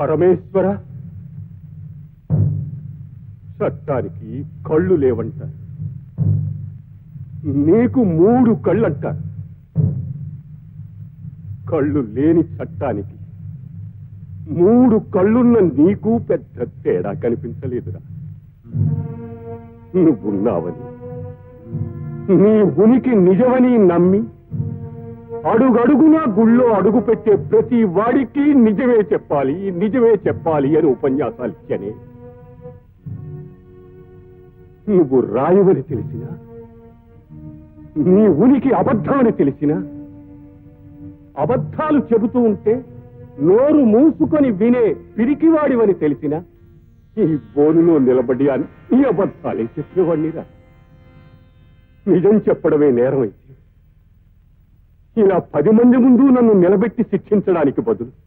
పరమేశ్వర చట్టానికి కళ్ళు లేవంటారు. నీకు మూడు కళ్ళంటారు. కళ్ళు లేని చట్టానికి మూడు కళ్ళున్న నీకు పెద్ద తేడా కనిపించలేదురా. నువ్వున్నావని నీ ఉనికి నిజమని నమ్మి అడుగడుగునా గుళ్ళో అడుగు పెట్టే ప్రతి వాడికి నిజమే చెప్పాలి నిజమే చెప్పాలి అని ఉపన్యాసాలు ఇచ్చనే. నువ్వు రాయవని తెలిసిన నీ ఉనికి అబద్ధమని తెలిసిన అబద్ధాలు చెబుతూ ఉంటే నోరు మూసుకొని వినే పిరికివాడివని తెలిసిన ఈ బోనులో నిలబడి అన్ని అబద్ధాలే చెప్పేవాడినిరా. నిజం చెప్పడమే నేరమైంది ఇలా పది మంది ముందు నన్ను నిలబెట్టి శిక్షించడానికి బదులు